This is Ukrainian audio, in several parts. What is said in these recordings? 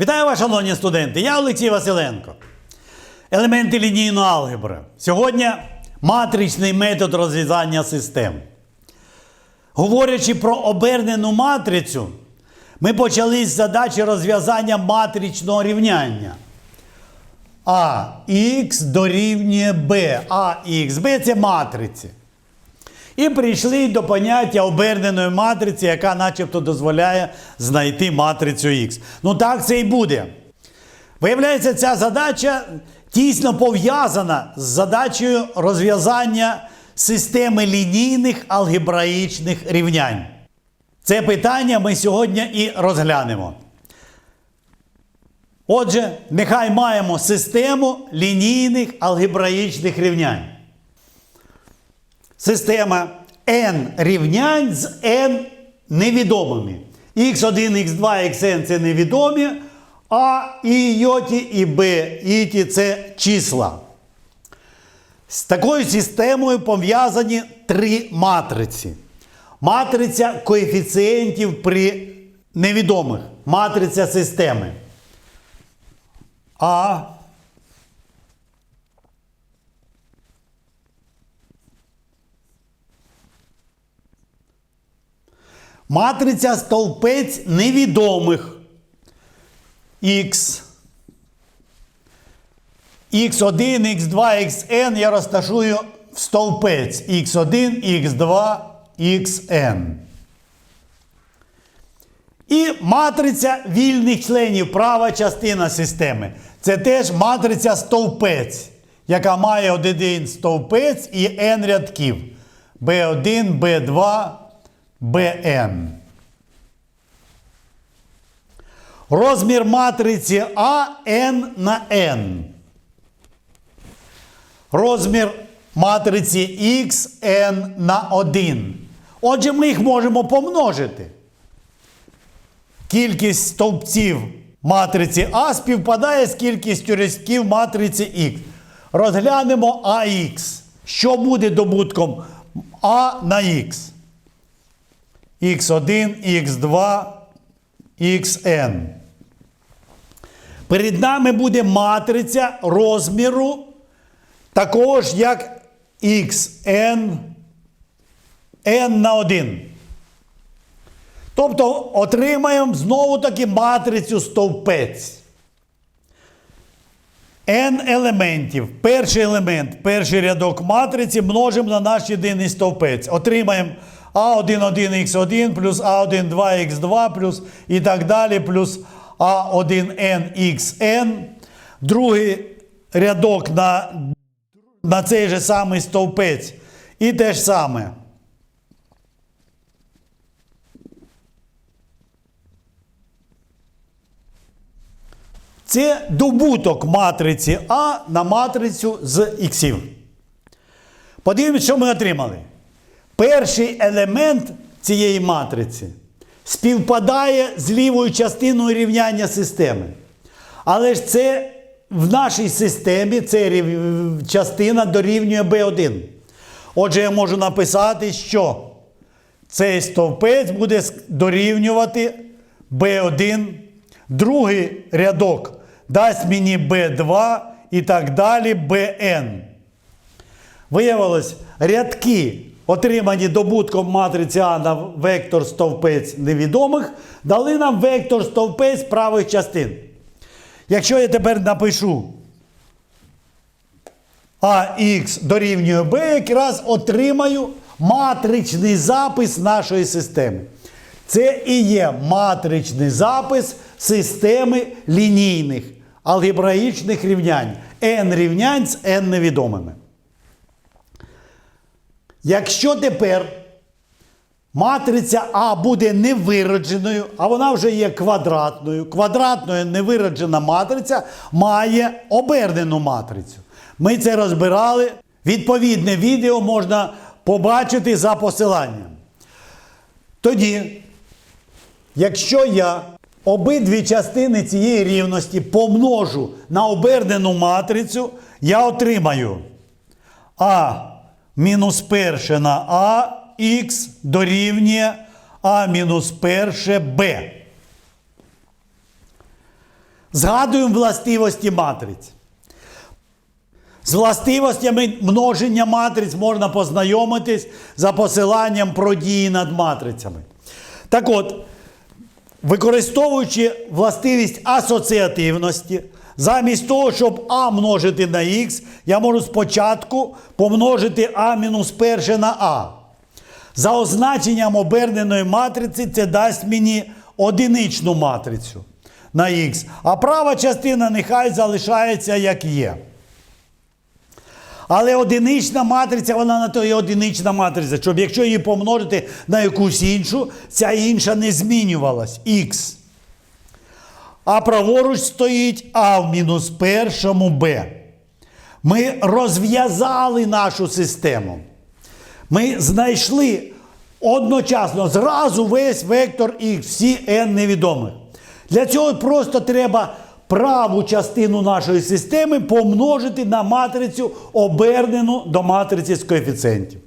Вітаю вас, шановні студенти! Я Олексій Василенко. Елементи лінійної алгебри. Сьогодні матричний метод розв'язання систем. Говорячи про обернену матрицю, ми почали з задачі розв'язання матричного рівняння. А х дорівнює b. А х. b це матриці. І прийшли до поняття оберненої матриці, яка начебто дозволяє знайти матрицю Х. Ну так це і буде. Виявляється, ця задача тісно пов'язана з задачею розв'язання системи лінійних алгебраїчних рівнянь. Це питання ми сьогодні і розглянемо. Отже, нехай маємо систему лінійних алгебраїчних рівнянь система n рівнянь з n невідомими. x1, x2, xn це невідомі, а і йоті, і b, і ті це числа. З такою системою пов'язані три матриці. Матриця коефіцієнтів при невідомих. Матриця системи. А Матриця стовпець невідомих. Х. Х1, Х2, Xn я розташую в стовпець Х1, Х2, Xn. І матриця вільних членів, права частина системи. Це теж матриця стовпець, яка має один стовпець і n рядків. B1, B2, Bn. Розмір матриці А n на n. Розмір матриці X n на 1. Отже, ми їх можемо помножити. Кількість стовпців матриці А співпадає з кількістю рядків матриці Х. Розглянемо АХ. Що буде добутком А на Х? Х1, Х2, Xn. Перед нами буде матриця розміру такого ж, як Xn n на 1. Тобто отримаємо знову таки матрицю стовпець. n елементів. Перший елемент, перший рядок матриці множимо на наш єдиний стовпець. Отримаємо А11х1 плюс А12х2 плюс і так далі, плюс А1nxn. Другий рядок на, на цей же самий стовпець. І те ж саме. Це добуток матриці А на матрицю з іксів. Подивимось, що ми отримали. Перший елемент цієї матриці співпадає з лівою частиною рівняння системи. Але ж це в нашій системі це частина дорівнює B1. Отже, я можу написати, що цей стовпець буде дорівнювати B1. Другий рядок дасть мені B2 і так далі BN. Виявилось, рядки, отримані добутком матриці А на вектор стовпець невідомих, дали нам вектор стовпець правих частин. Якщо я тепер напишу АХ дорівнює Б, якраз отримаю матричний запис нашої системи. Це і є матричний запис системи лінійних алгебраїчних рівнянь. n рівнянь з n невідомими. Якщо тепер матриця А буде невиродженою, а вона вже є квадратною, квадратною невироджена матриця має обернену матрицю. Ми це розбирали. Відповідне відео можна побачити за посиланням. Тоді, якщо я обидві частини цієї рівності помножу на обернену матрицю, я отримаю А мінус перше на А, х дорівнює А мінус перше Б. Згадуємо властивості матриць. З властивостями множення матриць можна познайомитись за посиланням про дії над матрицями. Так от, використовуючи властивість асоціативності, замість того, щоб А множити на Х, я можу спочатку помножити А мінус перше на А. За означенням оберненої матриці це дасть мені одиничну матрицю на Х. А права частина нехай залишається як є. Але одинична матриця, вона на то є одинична матриця, щоб якщо її помножити на якусь іншу, ця інша не змінювалась. Х. А праворуч стоїть А в мінус першому Б. Ми розв'язали нашу систему. Ми знайшли одночасно зразу весь вектор Х, всі n невідомих. Для цього просто треба праву частину нашої системи помножити на матрицю, обернену до матриці з коефіцієнтів.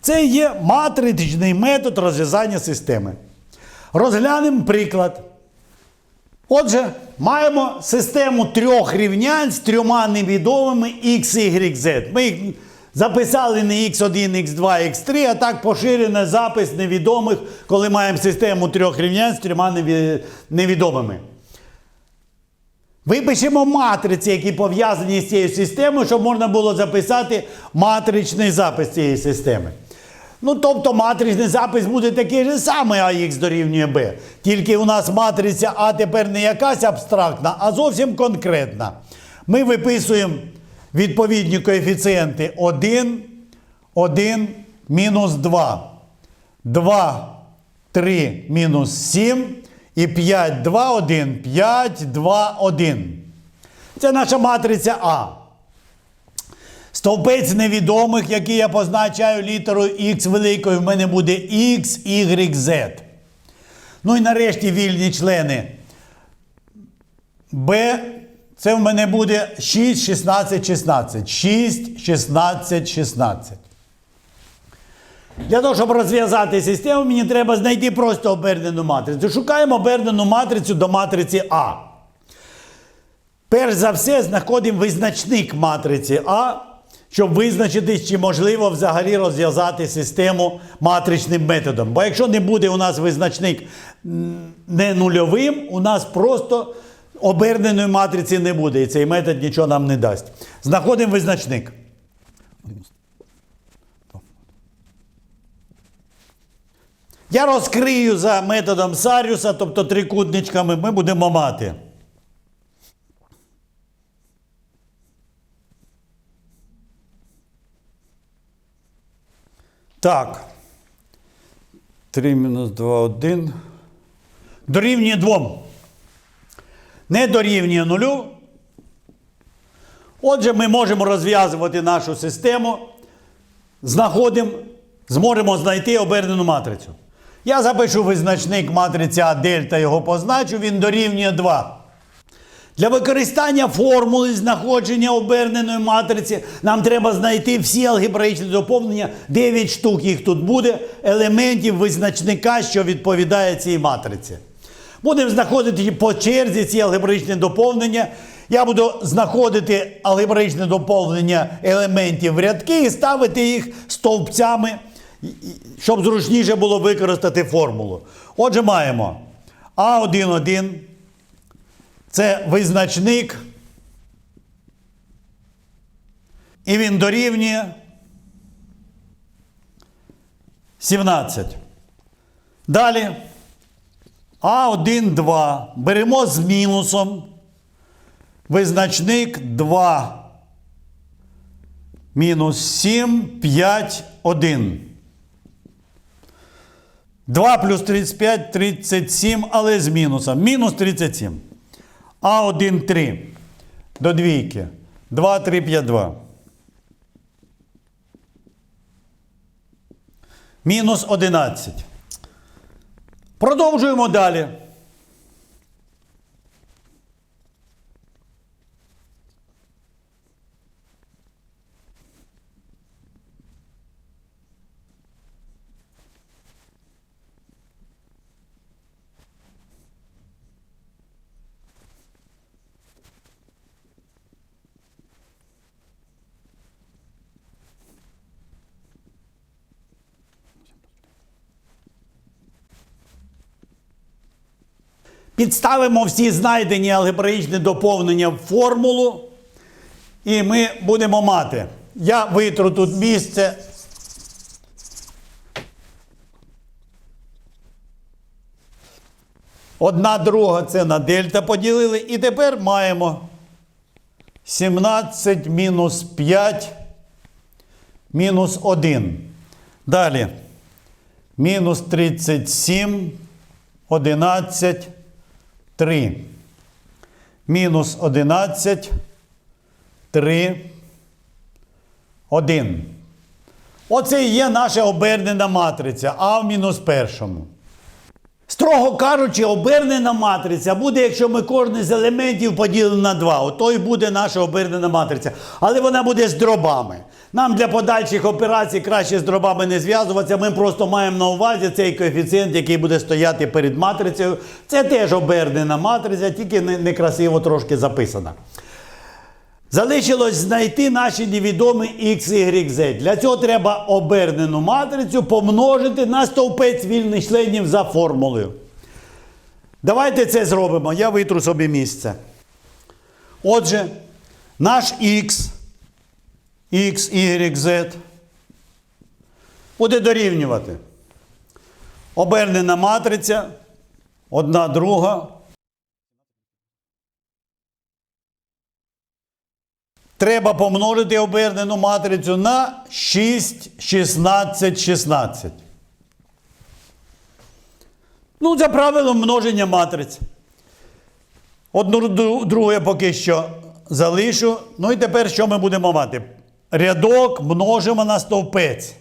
Це є матричний метод розв'язання системи. Розглянемо приклад. Отже, маємо систему трьох рівнянь з трьома невідомими x, y, z. Ми їх записали не x1, x2, x3, а так поширений запис невідомих, коли маємо систему трьох рівнянь з трьома невідомими. Випишемо матриці, які пов'язані з цією системою, щоб можна було записати матричний запис цієї системи. Ну, тобто матричний запис буде такий же самий АХ дорівнює Б. Тільки у нас матриця А тепер не якась абстрактна, а зовсім конкретна. Ми виписуємо відповідні коефіцієнти 1, 1, мінус 2. 2, 3, мінус 7 і 5, 2, 1, 5, 2, 1. Це наша матриця А. Стовпець невідомих, який я позначаю літерою Х великою, в мене буде X, Y, Z. Ну і нарешті вільні члени. Б. Це в мене буде 6, 16, 16. 6, 16, 16. Для того, щоб розв'язати систему, мені треба знайти просто обернену матрицю. Шукаємо обернену матрицю до матриці А. Перш за все, знаходимо визначник матриці А, щоб визначити, чи можливо взагалі розв'язати систему матричним методом. Бо якщо не буде у нас визначник не нульовим, у нас просто оберненої матриці не буде. І цей метод нічого нам не дасть. Знаходимо визначник. Я розкрию за методом Саріуса, тобто трикутничками, ми будемо мати. Так. 3 мінус 2, 1. Дорівнює 2. Не дорівнює нулю. Отже, ми можемо розв'язувати нашу систему. Знаходимо, зможемо знайти обернену матрицю. Я запишу визначник матриці А дельта, його позначу, він дорівнює 2. Для використання формули знаходження оберненої матриці нам треба знайти всі алгебраїчні доповнення, 9 штук їх тут буде, елементів визначника, що відповідає цій матриці. Будемо знаходити по черзі ці алгебраїчні доповнення. Я буду знаходити алгебраїчне доповнення елементів в рядки і ставити їх стовпцями, щоб зручніше було використати формулу. Отже, маємо А1,1. Це визначник. І він дорівнює 17. Далі. А1, 2. Беремо з мінусом. Визначник 2. Мінус 7, 5, 1. 2 плюс 35, 37, але з мінусом. Мінус 37. А1, 3. До двійки. 2, 3, 5, 2. Мінус 11. Продовжуємо далі. Підставимо всі знайдені алгебраїчні доповнення в формулу, і ми будемо мати. Я витру тут місце. Одна друга це на дельта поділили. І тепер маємо 17 мінус 5 мінус 1. Далі. Мінус 37, 11, 3. Мінус 11, 3, 1. Оце і є наша обернена матриця А в мінус першому. Строго кажучи, обернена матриця буде, якщо ми кожен з елементів поділимо на 2. Ото і буде наша обернена матриця. Але вона буде з дробами. Нам для подальших операцій краще з дробами не зв'язуватися. Ми просто маємо на увазі цей коефіцієнт, який буде стояти перед матрицею. Це теж обернена матриця, тільки не- некрасиво трошки записана. Залишилось знайти наші невідомі x, y, z. Для цього треба обернену матрицю помножити на стовпець вільних членів за формулою. Давайте це зробимо. Я витру собі місце. Отже, наш x, x, y, z буде дорівнювати. Обернена матриця, одна друга. Треба помножити обернену матрицю на 6, 16, 16. Ну, за правилом множення матриць. Одну дру- другу я поки що залишу. Ну і тепер що ми будемо мати? Рядок множимо на стовпець.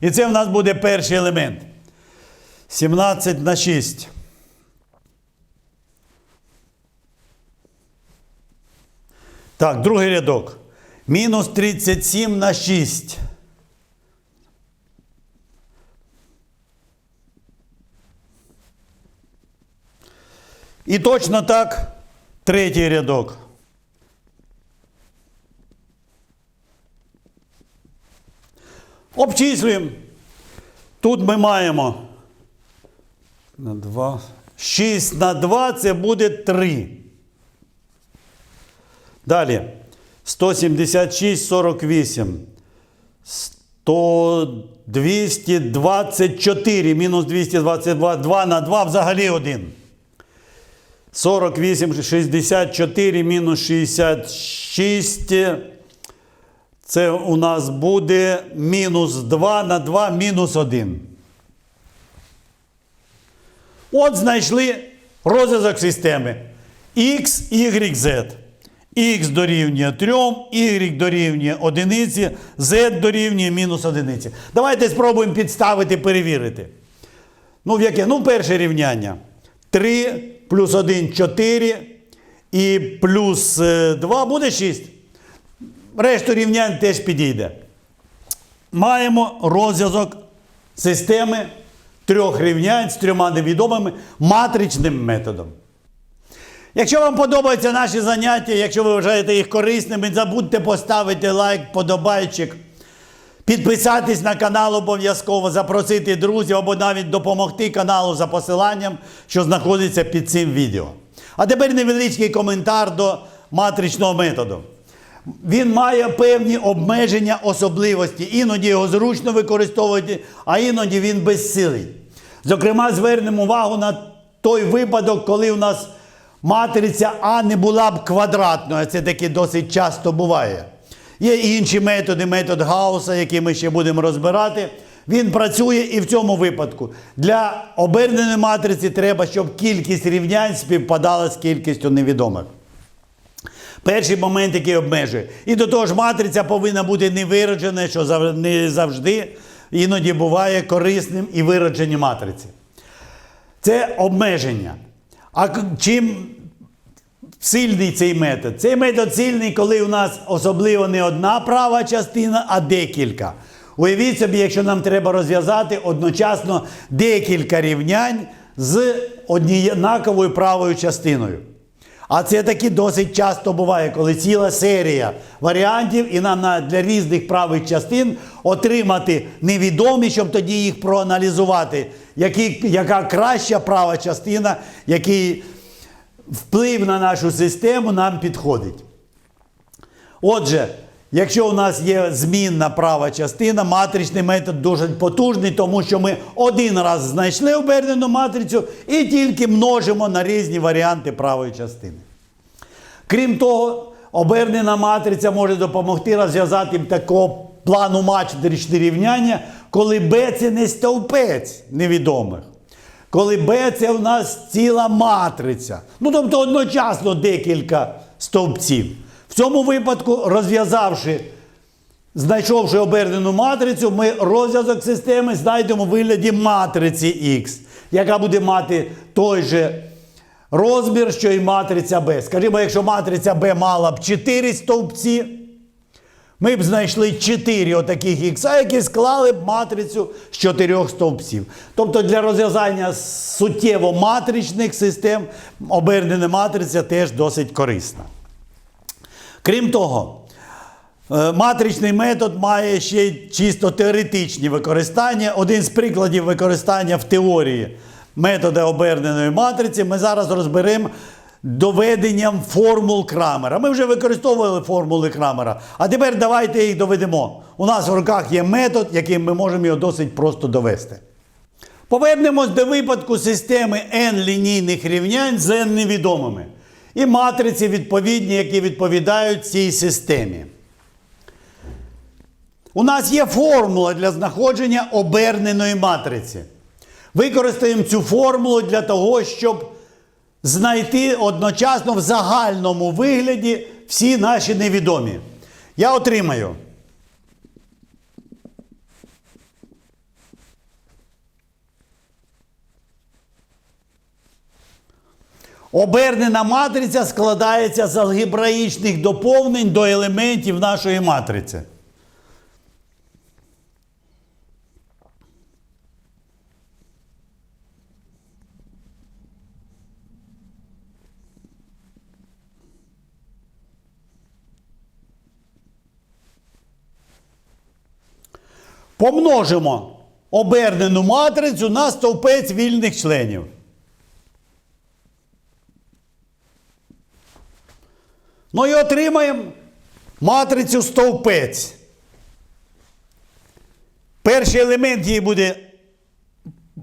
І це в нас буде перший елемент. 17 на 6. Так, другий рядок. Мінус 37 на 6. І точно так третій рядок. Обчислюємо. Тут ми маємо на 2. 6 на 2 це буде 3. Далі. 176, 48. 100, 224 мінус 222, 2 на 2 взагалі 1. 48, 64 мінус 66. Це у нас буде мінус 2 на 2 мінус 1. От знайшли розв'язок системи. X, Y, Z. X дорівнює 3, Y дорівнює 1, Z дорівнює мінус 1. Давайте спробуємо підставити, перевірити. Ну, в яке? Ну, перше рівняння. 3 плюс 1 4 і плюс 2 буде 6. Решту рівнянь теж підійде. Маємо розв'язок системи трьох рівнянь з трьома невідомими матричним методом. Якщо вам подобаються наші заняття, якщо ви вважаєте їх корисними, не забудьте поставити лайк, подобайчик, підписатись на канал обов'язково, запросити друзів або навіть допомогти каналу за посиланням, що знаходиться під цим відео. А тепер невеличкий коментар до матричного методу. Він має певні обмеження особливості. Іноді його зручно використовувати, а іноді він безсилий. Зокрема, звернемо увагу на той випадок, коли у нас матриця А не була б квадратною. Це таки досить часто буває. Є інші методи, метод Гауса, який ми ще будемо розбирати. Він працює і в цьому випадку. Для оберненої матриці треба, щоб кількість рівнянь співпадала з кількістю невідомих. Перший момент, який обмежує. І до того ж, матриця повинна бути невироджена, що не завжди іноді буває корисним і вироджені матриці. Це обмеження. А чим сильний цей метод? Цей метод сильний, коли у нас особливо не одна права частина, а декілька. Уявіть собі, якщо нам треба розв'язати одночасно декілька рівнянь з однаковою правою частиною. А це таки досить часто буває, коли ціла серія варіантів, і нам на- для різних правих частин отримати невідомі, щоб тоді їх проаналізувати, які, яка краща права частина, який вплив на нашу систему нам підходить. Отже, якщо у нас є змінна права частина, матричний метод дуже потужний, тому що ми один раз знайшли обернену матрицю і тільки множимо на різні варіанти правої частини. Крім того, обернена матриця може допомогти розв'язати такого плану матричне рівняння, коли B це не стовпець невідомих. Коли B це у нас ціла матриця. Ну, тобто одночасно декілька стовпців. В цьому випадку, розв'язавши, знайшовши обернену матрицю, ми розв'язок системи знайдемо у вигляді матриці Х, яка буде мати той же розмір, що і матриця B. Скажімо, якщо матриця B мала б 4 стовпці, ми б знайшли 4 отаких ікса, які склали б матрицю з 4 стовпців. Тобто для розв'язання суттєво матричних систем обернена матриця теж досить корисна. Крім того, е, матричний метод має ще й чисто теоретичні використання. Один з прикладів використання в теорії метода оберненої матриці ми зараз розберемо доведенням формул Крамера. Ми вже використовували формули Крамера, а тепер давайте їх доведемо. У нас в руках є метод, яким ми можемо його досить просто довести. Повернемось до випадку системи n лінійних рівнянь з n невідомими. І матриці відповідні, які відповідають цій системі. У нас є формула для знаходження оберненої матриці. Використаємо цю формулу для того, щоб знайти одночасно в загальному вигляді всі наші невідомі. Я отримаю. Обернена матриця складається з алгебраїчних доповнень до елементів нашої матриці. Помножимо обернену матрицю на стовпець вільних членів. Ну і отримаємо матрицю стовпець. Перший елемент її буде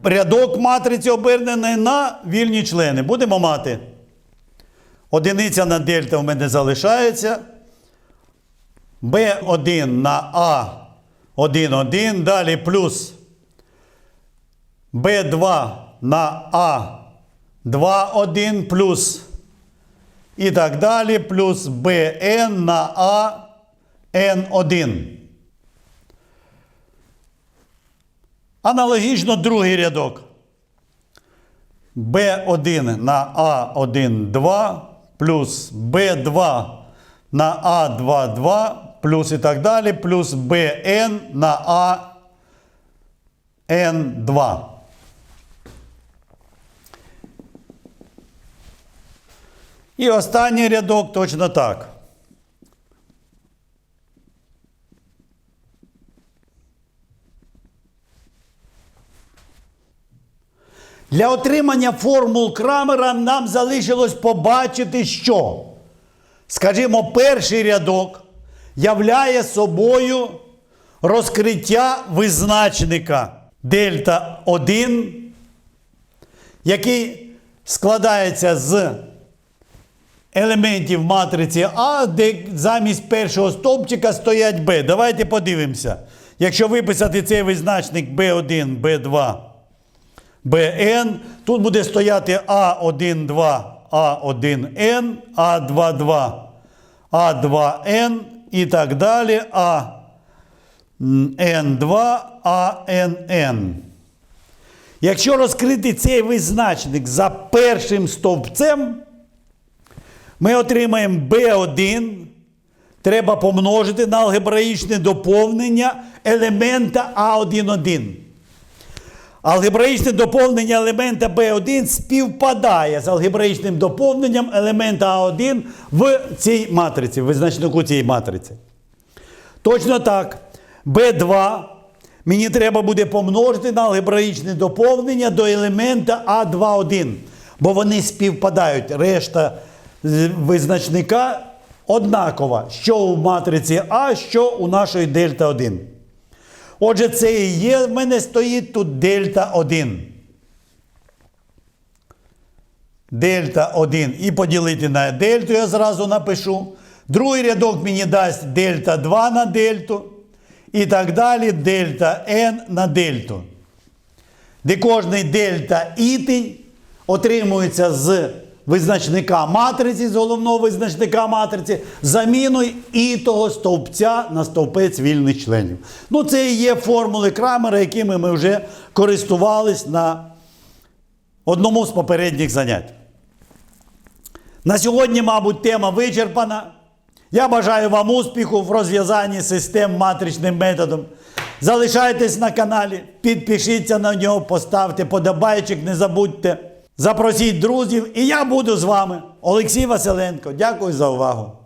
рядок матриці обернений на вільні члени. Будемо мати. Одиниця на дельта в мене залишається. B1 на А1, 1, далі плюс B2 на А2, 1 плюс і так далі, плюс BN на AN1. Аналогічно другий рядок. B1 на A1, 2 плюс B2 на A2, 2 плюс і так далі, плюс BN на AN2. І останній рядок точно так. Для отримання формул Крамера нам залишилось побачити, що, скажімо, перший рядок являє собою розкриття визначника дельта 1, який складається з елементів матриці А, де замість першого стовпчика стоять Б. Давайте подивимося. Якщо виписати цей визначник B1, B2, Bn, тут буде стояти А1,2, А1N, А22, А2N і так далі, АН2, АНН. Якщо розкрити цей визначник за першим стовпцем, ми отримаємо B1. Треба помножити на алгебраїчне доповнення елемента А1,1. Алгебраїчне доповнення елемента B1 співпадає з алгебраїчним доповненням елемента А1 в цій матриці, в визначнику цієї матриці. Точно так. B2 мені треба буде помножити на алгебраїчне доповнення до елемента А21, бо вони співпадають. Решта визначника однакова, що у матриці А, що у нашої дельта 1. Отже, це і є, в мене стоїть тут дельта 1. Дельта 1. І поділити на дельту я зразу напишу. Другий рядок мені дасть дельта 2 на дельту. І так далі дельта n на дельту. Де кожний дельта ітий отримується з визначника матриці, з головного визначника матриці, заміною ітого стовпця на стовпець вільних членів. Ну, це і є формули Крамера, якими ми вже користувались на одному з попередніх занять. На сьогодні, мабуть, тема вичерпана. Я бажаю вам успіху в розв'язанні систем матричним методом. Залишайтесь на каналі, підпишіться на нього, поставте подобайчик, не забудьте. Запросіть друзів, і я буду з вами. Олексій Василенко. Дякую за увагу.